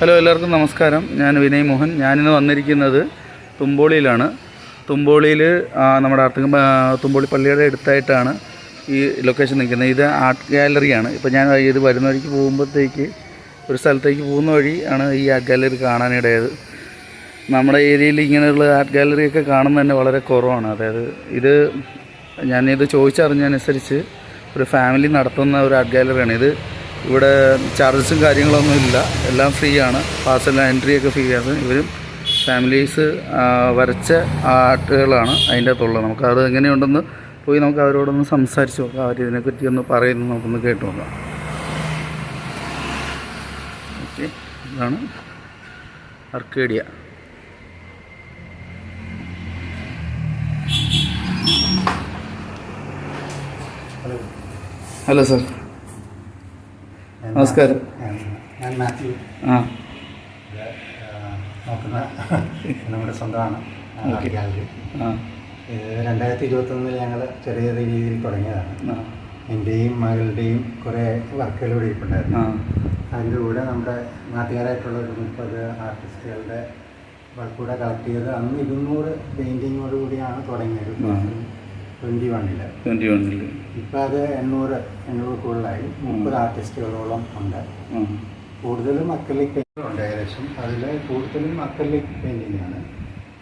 Hello എല്ലാവർക്കും നമസ്കാരം. ഞാൻ വിനയ് മോഹൻ. ഞാനിന്ന് വന്നിരിക്കുന്നത് തുമ്പോളിയിലാണ്. തുമ്പോളിയിൽ നമ്മുടെ അർത്തുങ്ക തുമ്പോളി പള്ളിയുടെ അടുത്തായിട്ടാണ് ഈ ലൊക്കേഷൻ നിൽക്കുന്നത്. ഇത് ആർട്ട് ഗാലറിയാണ്. ഇപ്പോൾ ഞാൻ ഇത് വരുന്ന വഴിക്ക് പോകുമ്പോഴത്തേക്ക് ഒരു സ്ഥലത്തേക്ക് പോകുന്ന വഴി ആണ് ഈ ആർട്ട് ഗാലറി കാണാനിടയത് നമ്മുടെ ഏരിയയിൽ ഇങ്ങനെയുള്ള ആർട്ട് ഗാലറിയൊക്കെ കാണുന്നത് തന്നെ വളരെ കുറവാണ്. അതായത് ഇത് ഞാനിത് ചോദിച്ചറിഞ്ഞതനുസരിച്ച് ഒരു ഫാമിലി നടത്തുന്ന ഒരു ആർട്ട് ഗാലറിയാണ്. ഇത് ഇവിടെ ചാർജസും കാര്യങ്ങളൊന്നും ഇല്ല. എല്ലാം ഫ്രീ ആണ്. പാസ്സെല്ലാം എൻട്രി ഒക്കെ ഫ്രീ ആണ്. ഇവരും ഫാമിലീസ് വരച്ച ആർട്ടുകളാണ് അതിന്റെ അകത്തുള്ളത്. നമുക്ക് അത് എങ്ങനെയുണ്ടെന്ന് പോയി നമുക്ക് അവരോടൊന്ന് സംസാരിച്ച് നോക്കാം. അവർ ഇതിനെപ്പറ്റി ഒന്ന് പറയുന്നു നമുക്കൊന്ന് കേട്ട് നോക്കാം. ഓക്കെ. ഇതാണ് അർക്കേഡിയ. Hello sir. നമസ്കാരം. ഞാൻ മാത്യു. ആ. നോക്കുന്ന നമ്മുടെ സ്വന്തമാണ്. ഗാലറി. രണ്ടായിരത്തി ഇരുപത്തൊന്നിൽ ഞങ്ങൾ ചെറിയ ചെറിയ രീതിയിൽ തുടങ്ങിയതാണ്. എന്റെയും മകളുടെയും കുറേ വർക്കുകൾ ഇവിടെ ഇരിപ്പുണ്ടായിരുന്നു. അതിന്റെ കൂടെ നമ്മുടെ നാട്ടുകാരായിട്ടുള്ള ഒരു മുപ്പത് ആർട്ടിസ്റ്റുകളുടെ വർക്ക് കൂടെ കളക്ട് ചെയ്ത് അന്ന് ഇരുന്നൂറ് പെയിന്റിങ്ങോട് കൂടിയാണ് തുടങ്ങിയത്. ട്വന്റി വണ്ണിൽ ട്വന്റി വണ്ണിൽ ഇപ്പോൾ അത് എണ്ണൂറ് എണ്ണൂറ് കൂടുതലായി. മുപ്പത് ആർട്ടിസ്റ്റുകളോളം ഉണ്ട്. കൂടുതലും അക്രലിക് പെയിന്റിംഗ് ഉണ്ട് ഏകദേശം. അതിൽ കൂടുതലും അക്രലിക് പെയിന്റിംഗ് ആണ്.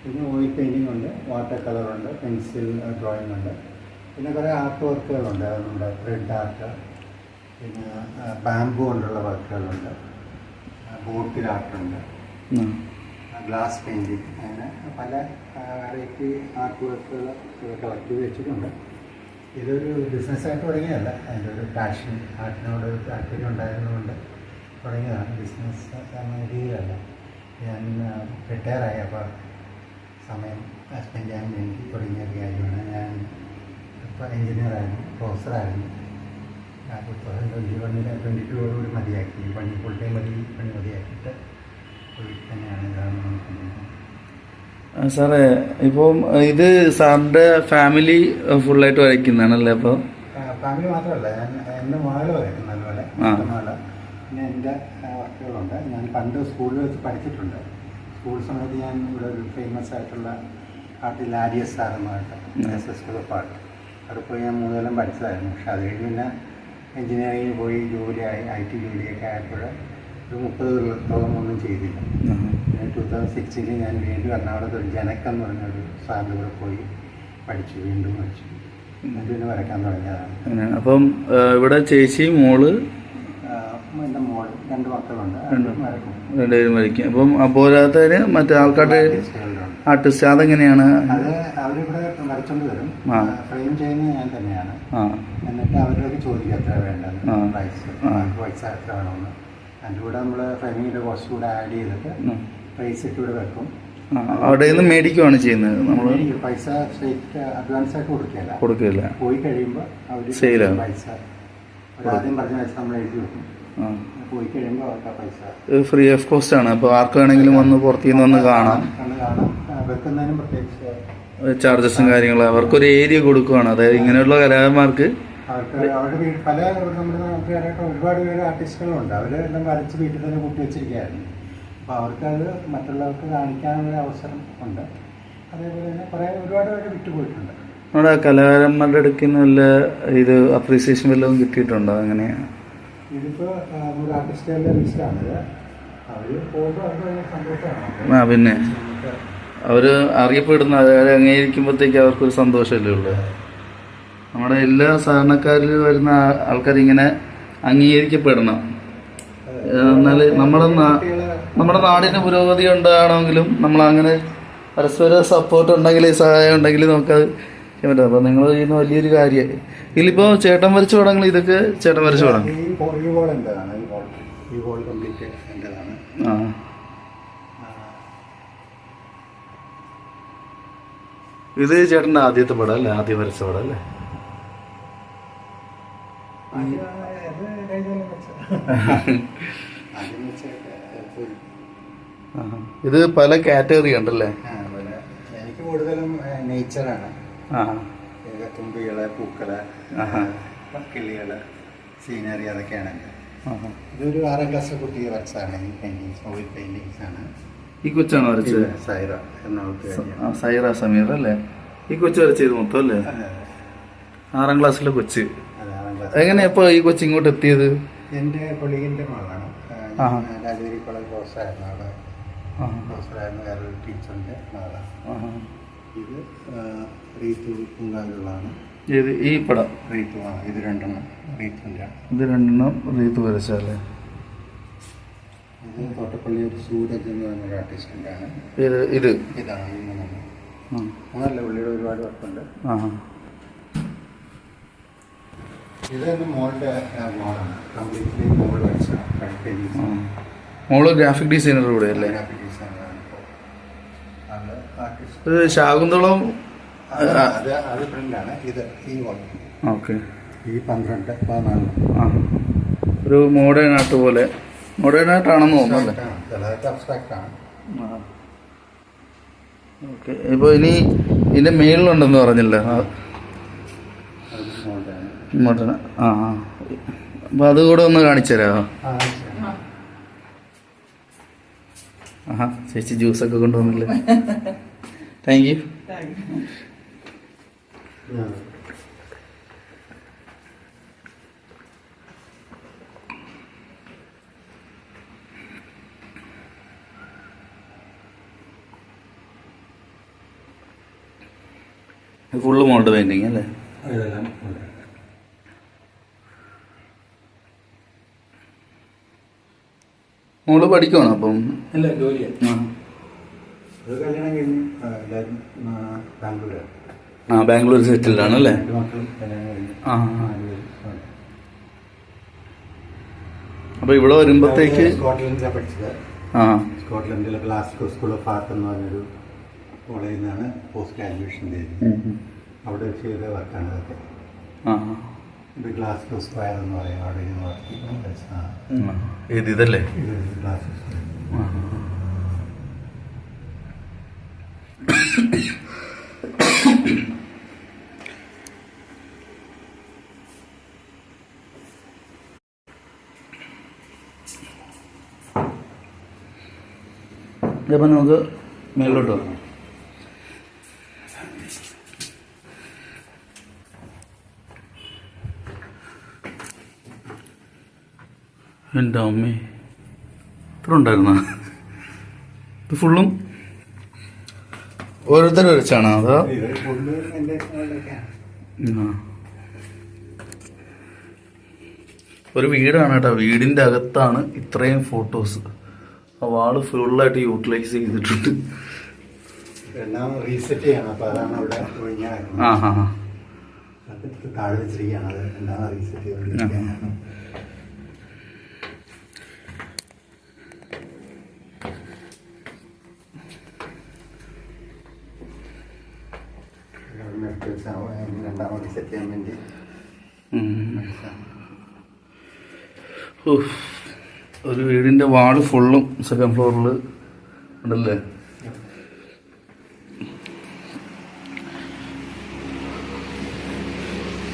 പിന്നെ ഓയിൽ പെയിന്റിംഗ് ഉണ്ട് വാട്ടർ കളറുണ്ട് പെൻസിൽ ഡ്രോയിങ് ഉണ്ട്. പിന്നെ കുറേ ആർട്ട് വർക്കുകളുണ്ട് നമ്മുടെ ത്രെഡ് ആർട്ട് പിന്നെ ബാമ്പു കൊണ്ടുള്ള വർക്കുകളുണ്ട് ബോട്ടിൽ ആർട്ടുണ്ട് ഗ്ലാസ് പെയിന്റിങ് അങ്ങനെ പല വെറൈറ്റി ആർട്ട് വർക്കുകൾ കളക്ട് ചെയ്ത് വെച്ചിട്ടുണ്ട്. ഇതൊരു ബിസിനസ്സായിട്ട് തുടങ്ങിയതല്ല. അതിന്റെ ഒരു പാഷൻ ആർട്ടിനോട് ഒരു താല്പര്യം ഉണ്ടായിരുന്നതുകൊണ്ട് തുടങ്ങിയതാണ് ബിസിനസ് രീതിയിലല്ല. ഞാൻ റിട്ടയറായി അപ്പോൾ സമയം സ്പെൻഡ് ചെയ്യാൻ വേണ്ടി തുടങ്ങിയ ഒരു കാര്യമാണ്. ഞാൻ ഇപ്പോൾ എൻജിനീയറായിരുന്നു പ്രൊഫസറായിരുന്നു ഞാൻ ടു തൗസൻഡ് ട്വന്റി വണ്ണിൽ ട്വന്റി ടൂയോടുകൂടി മതിയാക്കി. പണി ഫുൾ ടൈം മതി പണി മതിയാക്കിയിട്ട് വീട്ടിൽ തന്നെയാണ്. ഇതാണ് ആ, സാറേ ഇപ്പം ഇത് സാറിന്റെ ഫാമിലി ഫുൾ ഫുള്ളായിട്ട് വരയ്ക്കുന്നതാണല്ലേ അപ്പോൾ ഫാമിലി മാത്രമല്ല ഞാൻ എന്റെ മകൾ വരയ്ക്കും നല്ലപോലെ മകൾ പിന്നെ എന്റെ വർക്കുകളുണ്ട്. ഞാൻ പണ്ട് സ്കൂളിൽ വെച്ച് പഠിച്ചിട്ടുണ്ട്. സ്കൂൾ സമയത്ത് ഞാൻ ഇവിടെ ഒരു ഫേമസ് ആയിട്ടുള്ള ആർട്ടിൽ ആര്യസ് സാറുമായിട്ട്. എസ് എസ് ഓഫ് ആർട്ട് അവിടെ പോയി ഞാൻ മൂന്നെല്ലാം പഠിച്ചതായിരുന്നു. പക്ഷെ അത് കഴിഞ്ഞ് പിന്നെ എൻജിനീയറിംഗിന് പോയി ജോലിയായി ഐ ടി ജോലിയൊക്കെ ആയപ്പോൾ ഒരു മുപ്പത് കൊല്ലത്തോളം ഒന്നും ചെയ്തില്ല. ടൂ തൗസൻഡ് സിക്സ്റ്റീനിൽ ഞാൻ വീണ്ടും എറണാകുളത്ത് ഒരു ജനക്കം എന്ന് പറഞ്ഞൊരു സാറിന്റെ കൂടെ പോയി പഠിച്ചു വീണ്ടും പഠിച്ചു. പിന്നെ വരയ്ക്കാൻ തുടങ്ങിയതാണ്. അപ്പം ഇവിടെ ചേച്ചി മോൾ? എന്റെ രണ്ട് മക്കളുണ്ട്. രണ്ടുപേരും വരയ്ക്കും. അപ്പം പോരാത്തതിന് മറ്റേ ആൾക്കാരുടെ ആർട്ടിസ്റ്റ്. അതെങ്ങനെയാണ്? അത് അവരിവിടെ വരച്ചോണ്ട് വരും. ഫ്രെയിം ചെയ്യുന്നത് ഞാൻ തന്നെയാണ്. എന്നിട്ട് അവരോട് ചോദിക്കും എത്ര വേണ്ടത്. ആ. പൈസ എത്ര വേണമെന്ന്. അതിന്റെ കൂടെ നമ്മൾ ഫ്രെയിമിങ്ങിന്റെ കോസ്റ്റ് കൂടെ ആഡ് ചെയ്തിട്ട്. പ്രൈസ് ഇട്ട് ഇവിടെ വെക്കും. അവിടെ നിന്ന് മേടിക്കുവാണ് ചെയ്യുന്നത് നമ്മൾ പൈസ സ്ട്രേറ്റ് അഡ്വാൻസ് ആയിട്ട് കൊടുക്കില്ല കൊടുക്കില്ല പോയി കഴിയുമ്പോൾ അവർ Sale പൈസ. ആദ്യം പറഞ്ഞ പൈസ നമ്മൾ എഴുതി വെക്കും. പോയി കഴിയുമ്പോൾ അവർക്ക് പൈസ ഫ്രീ ഓഫ് കോസ്റ്റ് ആണ്. അപ്പോൾ ആർക്ക് വേണമെങ്കിലും വന്ന് പുറത്തുനിന്ന് വന്ന് കാണാം. വെക്കുന്നതിനും പ്രത്യേകിച്ച് ചാർജസും കാര്യങ്ങളും. അവർക്കൊരു ഏരിയ കൊടുക്കുവാണ്. അതായത് ഇങ്ങനെയുള്ള കലാകാരന്മാർക്ക് അവർക്ക് അവരുടെ വീട് പല നമ്മുടെ നാട്ടുകാരായിട്ട് ഒരുപാട് പേര് ആർട്ടിസ്റ്റുകളുണ്ട്. അവരെല്ലാം വരച്ച് വീട്ടിൽ തന്നെ കൂട്ടി വെച്ചിരിക്കുകയായിരുന്നു. അപ്പോൾ അവർക്കത് മറ്റുള്ളവർക്ക് കാണിക്കാനുള്ള അവസരം ഉണ്ട്. അതേപോലെ തന്നെ കുറേ ഒരുപാട് പേര് വിട്ടുപോയിട്ടുണ്ട്. നമ്മുടെ കലാകാരന്മാരുടെ അടുക്കിൽ നിന്ന് വല്ല ഇത് അപ്രീസിയേഷൻ വല്ലതും കിട്ടിയിട്ടുണ്ടോ അങ്ങനെയാണ് ഇതിപ്പോൾ നമ്മുടെ ആർട്ടിസ്റ്റുകളുടെ ലിസ്റ്റാണിത് അവർ പോകുമ്പോൾ അവർക്ക് ഭയങ്കര സന്തോഷമാണ്. ആ പിന്നെ? അവർ അറിയപ്പെടുന്ന അതായത് അംഗീകരിക്കുമ്പോഴത്തേക്ക് അവർക്കൊരു സന്തോഷമല്ലേ ഉള്ളൂ? നമ്മുടെ എല്ലാ സാധാരണക്കാരിൽ വരുന്ന ആൾക്കാർ ഇങ്ങനെ അംഗീകരിക്കപ്പെടണം. എന്നാൽ നമ്മുടെ നമ്മുടെ നാടിന് പുരോഗതി ഉണ്ടാകണമെങ്കിലും നമ്മൾ അങ്ങനെ പരസ്പര സപ്പോർട്ട് ഉണ്ടെങ്കിൽ സഹായം ഉണ്ടെങ്കിൽ നമുക്കത് ചെയ്യാൻ പറ്റും. അപ്പോൾ നിങ്ങൾ ചെയ്യുന്ന വലിയൊരു കാര്യം. ഇതിലിപ്പോൾ ചേട്ടൻ വരച്ചു തുടങ്ങി ഇതൊക്കെ ചേട്ടൻ വരച്ചു എന്റെതാണ് ആ. ഇത് ചേട്ടന്റെ ആദ്യത്തെ പടം അല്ലേ? ആദ്യം വരച്ച പടം അല്ലേ. ഇത് പല കാറ്റഗറി ഉണ്ടല്ലേ? എനിക്ക് കൂടുതലും നേച്ചറാണ് തുമ്പികൾ പൂക്കൾ. കിളികൾ സീനറി അതൊക്കെയാണ്. ഇതൊരു ആറാം ക്ലാസ് കുട്ടി വരച്ചാണ് ഈ പെയിന്റിങ്സ് ഓയിൽ പെയിന്റിങ്സ് ആണ്. ഈ കൊച്ചാണ് വരച്ചത്? സൈറ എറണാകുളത്ത് സൈറ സമീർ അല്ലേ ഈ കൊച്ചു വരച്ചത് മൊത്തം അല്ലേ? ആറാം ക്ലാസ്സിലെ കൊച്ച്. എങ്ങനെ ഇപ്പൊ ഈ കൊച്ചി ഇങ്ങോട്ട് എത്തിയത്? എന്റെ കൊളീഗിന്റെ മകളാണ്. ആഹാ. രാജഗിരി കോളേജ് പ്രൊഫസറായിരുന്നു അവിടെ. ആഹാ. പ്രൊഫസറായിരുന്നു വേറൊരു ടീച്ചറിന്റെ മകളാണ് ആഹാ. ഇത് ആ, റീത്തു പൂങ്കാവിലുള്ളതാണ് ഇത് ഈ പടം? റീത്തു ആ ഇത് രണ്ടെണ്ണം റീത്തുന്റെ ഇത് രണ്ടെണ്ണം റീത്ത് വരച്ചല്ലേ ഇത് തോട്ടപ്പള്ളി ഒരു സൂരജ് എന്ന് പറഞ്ഞൊരു ആർട്ടിസ്റ്റിന്റെ ആണ് ഇത് ഇത്. ഇതാണ് ഈ മൂന്നെണ്ണം. മൂന്നല്ല പുള്ളിയുടെ ഒരുപാട് വർക്കുണ്ട് ആഹാ. മോളുടെ മോളാണ്. കംപ്ലീറ്റ്ലി മോൾ ഗ്രാഫിക് ഡിസൈനർ കൂടെ അല്ലേ? ഗ്രാഫിക് ഡിസൈനറാണ് ഇപ്പോൾ ശാകുന്തളം അത് അത് അത് ഇത് ഈ വർക്ക് ഓക്കെ. ഈ പന്ത്രണ്ട് പതിനാല്. ആ. ഒരു മോഡേൺ ആർട്ട് പോലെ. മോഡേൺ ആർട്ടാണെന്ന് തോന്നുന്നു ഇപ്പൊ അബ്സ്ട്രാക്റ്റ് ആണ്. ഓക്കെ. ഇപ്പോൾ ഇനി ഇതിന്റെ മേളിലുണ്ടെന്ന് പറഞ്ഞില്ലേ? ആണ് ആ അപ്പോൾ അതുകൂടെ ഒന്ന് കാണിച്ചു തരാമോ ജ്യൂസ് ആഹാ ചേച്ചി ജ്യൂസൊക്കെ കൊണ്ടുവന്നില്ലേ? Thank you. Full mould painting അല്ലേ ഇതെല്ലാം ഉണ്ട് മോൾ പഠിക്കുവാണോ അപ്പം? അല്ല ആ. ബാംഗ്ലൂർ സെറ്റിൽഡ് ആണ് ആ, അല്ലേ അപ്പൊ ഇവിടെ വരുമ്പോഴത്തേക്ക് സ്കോട്ട്ലൻഡിലാണ് പഠിച്ചത്. ആ. സ്കോട്ട്ലൻഡിലെ ഗ്ലാസ്കോ സ്കൂൾ ഓഫ് ആർട്ട് എന്ന് പറഞ്ഞൊരു കോളേജിൽ നിന്നാണ് പോസ്റ്റ് ഗ്രാജുവേഷൻ ചെയ്തത്. അവിടെ ചെയ്ത വർക്കാണ് അതൊക്കെ. ആ. ഇത് ഗ്ലാസ്കോ സ്ക്വയർ എന്ന് പറയും അവിടെ ഇരുന്ന് വർക്ക് ആ. ഉം. ഏത് ഇതല്ലേ ഇത്. ഇതപ്പം നമുക്ക് മേളിലോട്ട് പോകാം എന്റെ അമ്മേ. ഇത്ര ഉണ്ടായിരുന്ന ഇത് ഫുള്ളും ഓരോരുത്തർ വരച്ചാണോ അതോ. ഒരു വീടാണ് കേട്ടോ. വീടിന്റെ അകത്താണ് ഇത്രയും ഫോട്ടോസ് ആ വാൾ ഫുള്ളായിട്ട് യൂട്ടിലൈസ് ചെയ്തിട്ടുണ്ട്. റീസെറ്റ് ചെയ്യണം. അപ്പോൾ അതാണ് അവിടെ ആ ഹാ ഹാ അത് താഴെ വെച്ചിരിക്കുകയാണ്. അത് എല്ലാം റീസെറ്റ് ഒരു വീടിന്റെ വാൾ ഫുള്ളും സെക്കൻഡ് ഫ്ലോറിൽ ഉണ്ടല്ലേ?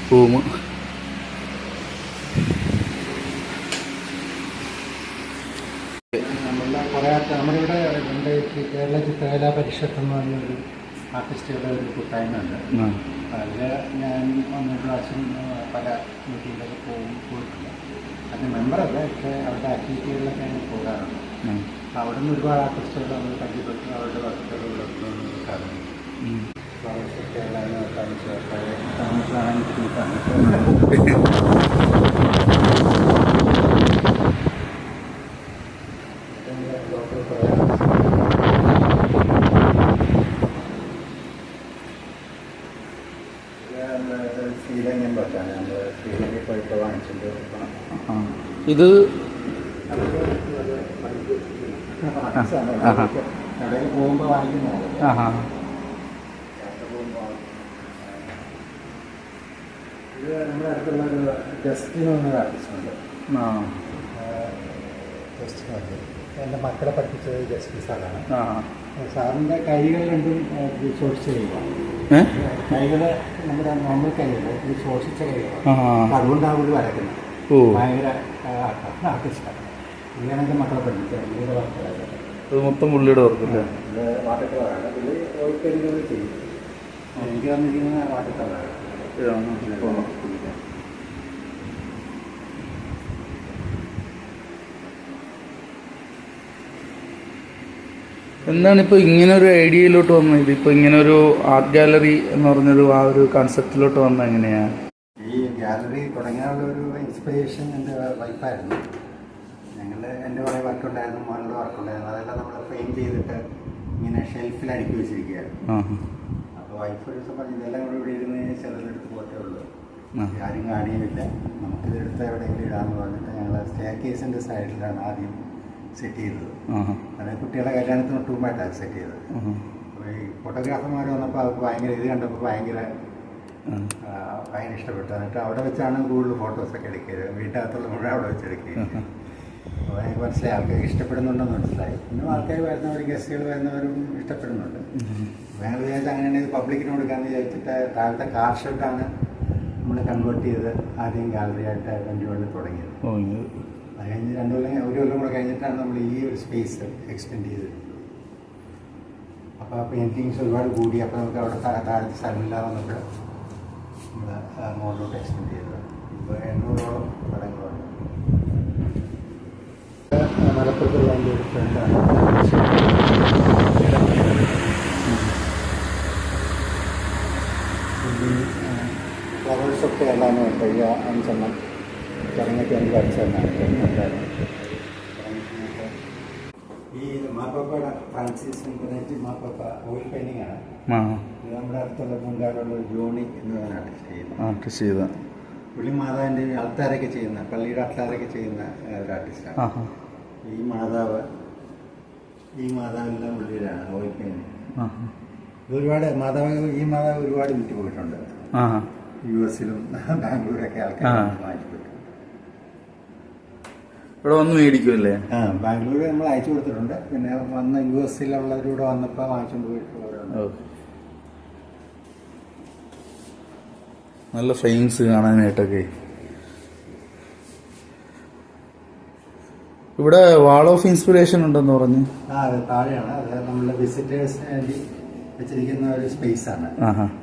റൂം നമ്മളിവിടെ കേരള ചിത്രകലാ പരിഷത്ത് എന്ന് പറഞ്ഞൊരു ആർട്ടിസ്റ്റുകളുടെ ഒരു കൂട്ടായ്മ ഉണ്ട് അതിൽ ഞാൻ ഒന്ന് പ്രാവശ്യം പല മീറ്റിങ്ങിലൊക്കെ പോകും പോയിട്ടുണ്ട് അത് മെമ്പറല്ല പക്ഷേ അവരുടെ ആക്ടിവിറ്റികളിലൊക്കെ ഞാൻ പോകാറുണ്ട് അവിടെ നിന്ന് ഒരുപാട് ആർട്ടിസ്റ്റുകൾ നമ്മൾ പരിചയപ്പെട്ടു അവരുടെ വർക്കുകൾ കിട്ടാറുണ്ട് കേരള താമസിക്കാൻ ബുദ്ധിമുട്ടാണ് ശ്രീലങ്കൻ പറ്റാണ് നമ്മൾ ശ്രീലങ്കയിൽ പോയിട്ട് വാങ്ങിച്ചിട്ട് ഇത് ആഹാ. കടയിൽ പോകുമ്പോൾ വാങ്ങിക്കുന്നതാണ് ആഹാ ഇത് നമ്മുടെ അടുത്തുള്ള ഒരു ജസ്റ്റിൻ എന്നൊരു ആർട്ടിസ്റ്റ് ഉണ്ട് ആ ജസ്റ്റിൻ ഉണ്ട്. എന്റെ മക്കളെ പഠിപ്പിച്ചത് ജസ്റ്റിൻ സാറാണ്. സാറിന്റെ സാറിന്റെ കൈകൾ രണ്ടും ചോദിച്ചു കൈകൾ നമ്മുടെ നോർമൽ കൈകൾ ഇത് ശോഷിച്ച അതുകൊണ്ടാണ് ഭയങ്കര ആർട്ടിസ്റ്റാണ് മക്കളെ മൊത്തം പുള്ളിയുടെ വർക്കല്ലേ ഇത് ഓയിൽ ചെയ്യും. എനിക്ക് തന്നിരിക്കുന്ന വാട്ടർ എന്താണ് ഇപ്പോൾ ഇങ്ങനെ ഒരു ഐഡിയയിലോട്ട് വന്നത്? ഇപ്പോൾ ഇങ്ങനെ ഒരു ആർട്ട് ഗാലറി എന്ന് പറഞ്ഞൊരു ആ ഒരു കൺസെപ്റ്റിലോട്ട് വന്നത് എങ്ങനെയാണ് ഈ ഗാലറി തുടങ്ങാനുള്ള ഒരു ഇൻസ്പിറേഷൻ എന്റെ വൈഫായിരുന്നു ഞങ്ങൾ എന്റെ കുറേ വർക്കുണ്ടായിരുന്നു മോളുടെ വർക്കുണ്ടായിരുന്നു അതെല്ലാം നമ്മൾ ഫ്രെയിം ചെയ്തിട്ട് ഇങ്ങനെ ഷെൽഫിൽ അടുക്കി വെച്ചിരിക്കുകയായിരുന്നു. അപ്പോൾ വൈഫ് ഒരു ദിവസം പറഞ്ഞു ഇതെല്ലാം കൂടെ ഇവിടെ ഇരുന്ന് ചിലരെടുത്ത് പോത്തേ ഉള്ളൂ. ആരും കാണിയുമില്ല നമുക്കിത് എടുത്ത് എവിടെയെങ്കിലും ഇടാമെന്ന് പറഞ്ഞിട്ട് ഞങ്ങൾ സ്റ്റേ കേസിന്റെ സൈഡിലാണ് ആദ്യം സെറ്റ് ചെയ്തത്. അതായത് കുട്ടികളുടെ കല്യാണത്തിന് ഒട്ടുമായിട്ടാണ് സെറ്റ് ചെയ്തത്. അപ്പോൾ ഈ ഫോട്ടോഗ്രാഫർമാർ വന്നപ്പോൾ അവർക്ക് ഭയങ്കര ഇത് കണ്ടപ്പോൾ ഭയങ്കര ഭയങ്കര ഇഷ്ടപ്പെട്ടു. എന്നിട്ട് അവിടെ വെച്ചാണ് കൂടുതൽ ഫോട്ടോസൊക്കെ എടുക്കുക വീട്ടിനകത്തുള്ള മുഴുവൻ അവിടെ വെച്ച് എടുക്കുകയും അപ്പോൾ എനിക്ക് മനസ്സിലായി. ആൾക്കാർക്ക് ഇഷ്ടപ്പെടുന്നുണ്ടെന്ന് മനസ്സിലായി. പിന്നെ ആൾക്കാർ വരുന്നവർ ഗസ്റ്റുകൾ വരുന്നവരും ഇഷ്ടപ്പെടുന്നുണ്ട്. ഞങ്ങൾ വിചാരിച്ചു അങ്ങനെയാണെങ്കിൽ പബ്ലിക്കിന് കൊടുക്കാമെന്ന് വിചാരിച്ചിട്ട് താഴത്തെ കാർ ഷെഡാണ് നമ്മൾ കൺവേർട്ട് ചെയ്ത് ആദ്യം ഗാലറി ആയിട്ട് വണ്ടി തുടങ്ങിയത്. അത് കഴിഞ്ഞ് രണ്ട് കൊല്ലം ഒരു കൊല്ലം കൂടെ കഴിഞ്ഞിട്ടാണ് നമ്മൾ ഈ ഒരു സ്പേസ് എക്സ്റ്റെൻഡ് ചെയ്തത് അപ്പോൾ പെയിന്റിങ്സ് ഒരുപാട് കൂടി അപ്പോൾ നമുക്ക് അവിടെ താഴത്തെ സ്ഥലമില്ല വന്നപ്പോൾ നമ്മൾ മുകളിലോട്ട് എക്സ്റ്റെൻഡ് ചെയ്തത് ഇപ്പോൾ എണ്ണൂറോളം പടങ്ങളുണ്ട് മലപ്പുറത്തുള്ള എന്റെ ഒരു ഫ്രണ്ടാണ് ഫ്ലവേഴ്സ് ഓഫ് കേരള എന്ന് പറഞ്ഞിട്ട് അഞ്ചെണ്ണം ചടങ്ങൊക്കെ എനിക്ക് അടിച്ചു തന്നാണ് ഈ മാപ്പാപ്പയുടെ ഫ്രാൻസിസ് ഇൻഫിനിറ്റി മാപ്പപ്പ ഓയിൽ പെയിന്റിംഗ് ആണ്. നമ്മുടെ അടുത്തുള്ള മുൻകാടുള്ള ജോണി എന്നവനാണ് ആർട്ടിസ്റ്റ് ചെയ്യുന്നത്. ആർട്ടിസ്റ്റ് ചെയ്ത. പുള്ളി മാതാവിന്റെ അൾത്താരൊക്കെ ചെയ്യുന്ന പള്ളിയുടെ അൾത്താരൊക്കെ ചെയ്യുന്ന ഒരു ആർട്ടിസ്റ്റാണ് ഈ മാതാവ് ഈ മാതാവെല്ലാം പുള്ളിയിലാണ് ഓയിൽ പെയിന്റിംഗ് ഒരുപാട് മാതാവ് ഈ മാതാവ് ഒരുപാട് വിറ്റ് പോയിട്ടുണ്ട് യു എസിലും ബാംഗ്ലൂരൊക്കെ ആൾക്കാർ ആ. ഇവിടെ വന്ന് മേടിക്കുമല്ലേ ആ ബാംഗ്ലൂർ നമ്മൾ അയച്ചു കൊടുത്തിട്ടുണ്ട്. പിന്നെ വന്ന് യു എസ് വന്നപ്പോൾ വാങ്ങിച്ചുകൊണ്ട് വാങ്ങിച്ചു പോയിട്ടുള്ളവരാണ് നല്ല ഫ്രെയിംസ് കാണാനായിട്ടൊക്കെ. ഇവിടെ വാൾ ഓഫ് ഇൻസ്പിറേഷൻ ഉണ്ടെന്ന് പറഞ്ഞു. ആ അത് താഴെയാണ്. അത് നമ്മുടെ വിസിറ്റേഴ്സിന് വേണ്ടി വെച്ചിരിക്കുന്ന ഒരു സ്പേസ് ആണ്.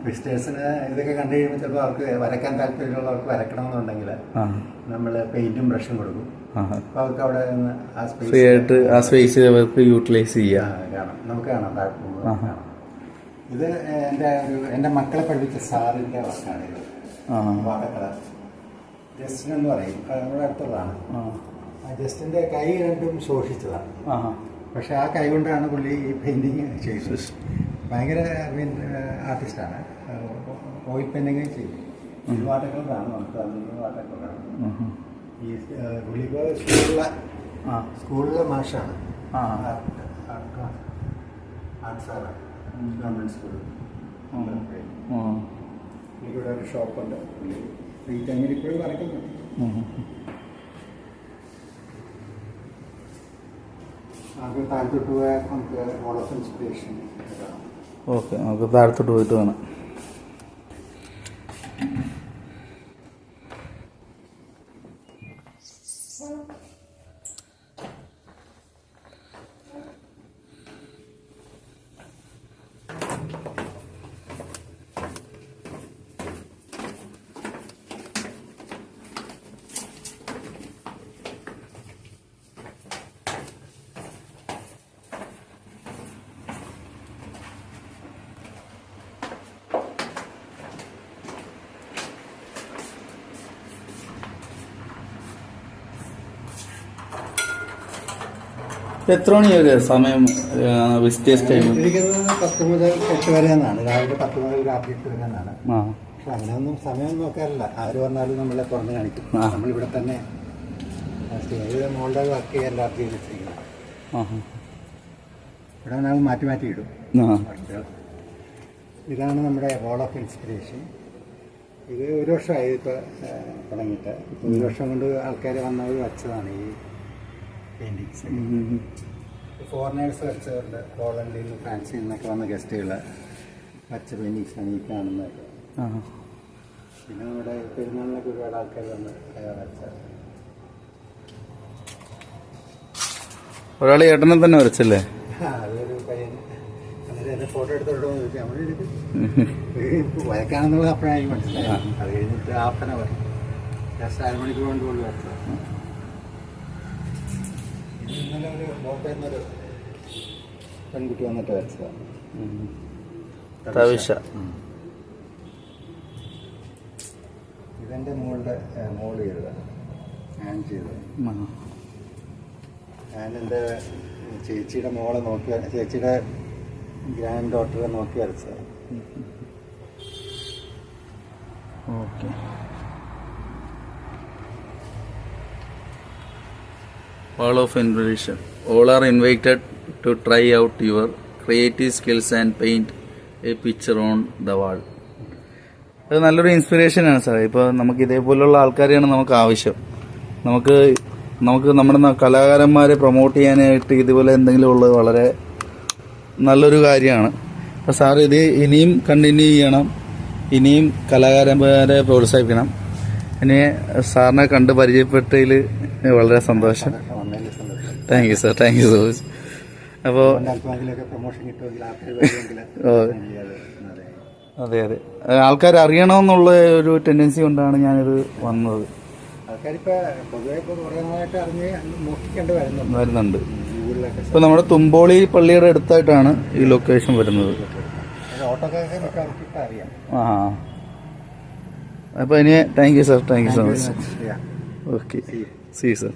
വിസിറ്റേഴ്സിന് ഇതൊക്കെ കണ്ടു കഴിയുമ്പോൾ ചിലപ്പോൾ അവർക്ക് വരയ്ക്കാൻ താല്പര്യമുള്ളവർക്ക് വരയ്ക്കണമെന്നുണ്ടെങ്കിൽ ആ നമ്മൾ പെയിന്റും ബ്രഷും കൊടുക്കും. അവർക്ക് അവിടെ നിന്ന് ആ സ്പേസ് ഫ്രീ ആയിട്ട് ആ സ്പേസ് അവർക്ക് യൂട്ടിലൈസ് ചെയ്യാം. കാണാം. നമുക്ക് കാണാം താഴെ ഇത് എന്റെ ഒരു എന്റെ മക്കളെ പഠിപ്പിച്ച സാറിന്റെ വർക്കാണ് ഇത്. ആ. വാടക്കള ജസ്റ്റിൻ എന്ന് പറയും. നമ്മുടെ അടുത്തുള്ളതാണ്. ആ. ജസ്റ്റിന്റെ കൈ രണ്ടും ശോഷിച്ചതാണ്. പക്ഷെ ആ കൈ കൊണ്ടാണ് പുള്ളി ഈ പെയിന്റിങ് ചെയ്തത്. ഭയങ്കര ആർട്ടിസ്റ്റാണ് ഓയിൽ പെയിന്റിങ് ചെയ്തു. വാട്ടർ കളറാണ് നമുക്ക് തന്നിട്ടുള്ള വാട്ടർ കളറാണ്. ഈ ഏഹ്, പുള്ളി സ്കൂളിലെ ആ. സ്കൂളിലെ മാഷാണ്. ആ. ആർട്ട് സാറാണ് ഗവൺമെന്റ് ഒരു ഷോപ്പുണ്ട്. പുള്ളി ഈ ഇപ്പോഴും വരയ്ക്കുന്നുണ്ട്. നമുക്ക് താഴത്തോട്ട് പോയാൽ നമുക്ക് മോൾ ഓഫ് ഇൻസ്പിറേഷൻ ഓക്കെ നമുക്ക് താഴത്തോട്ട് പോയിട്ട് വേണം. എത്ര വരെ സമയം വിസിറ്റേഴ്സ് ടൈം ഇരിക്കുന്നത് പത്ത് മുതൽ എട്ട് വരെ എന്നാണ് രാവിലെ പത്ത് മുതൽ രാത്രി എട്ട് വരെ എന്നാണ് അങ്ങനെ പക്ഷെ അങ്ങനെയൊന്നും സമയം നോക്കാറില്ല. ആര് വന്നാലും നമ്മളെ തുറന്ന് കാണിക്കും. നമ്മളിവിടെ തന്നെ മോളുടെ വർക്ക് ചെയ്യാൻ രാത്രി വെച്ചിരിക്കുന്നത്. ഇവിടെ നമ്മൾ മാറ്റി മാറ്റി ഇടും. ഇതാണ് നമ്മുടെ ഹോൾ ഓഫ് ഇൻസ്പിറേഷൻ ഇത് ഒരു വർഷമായി ഇപ്പോൾ തുടങ്ങിയിട്ട്. ഒരു വർഷം കൊണ്ട് ആൾക്കാർ വന്നവർ വച്ചതാണ് ഈ പെയിന്റിങ്സ് ഫോറിനേഴ്സ് വരച്ചവരുണ്ട് ഹോളണ്ടിൽ നിന്ന് ഫ്രാൻസിൽ നിന്നൊക്കെ വന്ന ഗസ്റ്റുകൾ വരച്ച ആണ് ഈ കാണുന്നത് പിന്നെ നമ്മുടെ പെരുന്നാളിലൊക്കെ ഒരുപാട് ആൾക്കാർ വന്ന് വരച്ച ഒരാൾ ഏട്ടനെ തന്നെ വരച്ചല്ലേ? ഫോട്ടോ എടുത്തോട്ടോ എന്ന് വരക്കാണെന്നുള്ളത് അപ്പോഴായി മനസ്സിലായി അത് കഴിഞ്ഞിട്ട് ഹാഫ് ആൻ അവർ ജസ്റ്റ് അരമണിക്കൂർ കൊണ്ട് കൊണ്ട് വരച്ചത്. ഇന്നലെ ഒരു ബോംബെന്നൊരു പെൺകുട്ടി വന്നിട്ട് വരച്ചതാണ് തവിശ. ഇതെന്റെ മോളുടെ മോൾ ചെയ്തതാണ് ഞാൻ ചെയ്തത്. ഞാൻ എന്റെ ചേച്ചിയുടെ മോളെ നോക്കി ചേച്ചിയുടെ ഗ്രാൻഡ് ഡോട്ടറെ നോക്കി വരച്ചതാണ് okay. All of invitation. All are invited to try out your creative skills and paint a picture on the wall. അത് നല്ലൊരു ഇൻസ്പിറേഷനാണ് സാറേ. ഇപ്പോൾ നമുക്ക് ഇതേപോലുള്ള ആൾക്കാരെയാണ് നമുക്ക് ആവശ്യം. നമുക്ക് നമുക്ക് നമ്മുടെ കലാകാരന്മാരെ പ്രൊമോട്ട് ചെയ്യാനായിട്ട് ഇതുപോലെ എന്തെങ്കിലും ഉള്ളത് വളരെ നല്ലൊരു കാര്യമാണ്. അപ്പോൾ സാർ ഇത് ഇനിയും കണ്ടിന്യൂ ചെയ്യണം. ഇനിയും കലാകാരന്മാരെ പ്രോത്സാഹിപ്പിക്കണം. ഇനി സാറിനെ കണ്ട് പരിചയപ്പെട്ടതിൽ വളരെ സന്തോഷം. Thank you sir thank you so much അപ്പോൾ. അതെ അതെ. ആൾക്കാർ അറിയണമെന്നുള്ള ഒരു ടെൻഡൻസി കൊണ്ടാണ് ഞാനിത് വന്നത്. വരുന്നുണ്ട്. ഇപ്പൊ നമ്മുടെ തുമ്പോളി പള്ളിയുടെ അടുത്തായിട്ടാണ് ഈ ലൊക്കേഷൻ വരുന്നത്. ആ. അപ്പോൾ ഇനി thank you sir thank you so much. Okay. C sir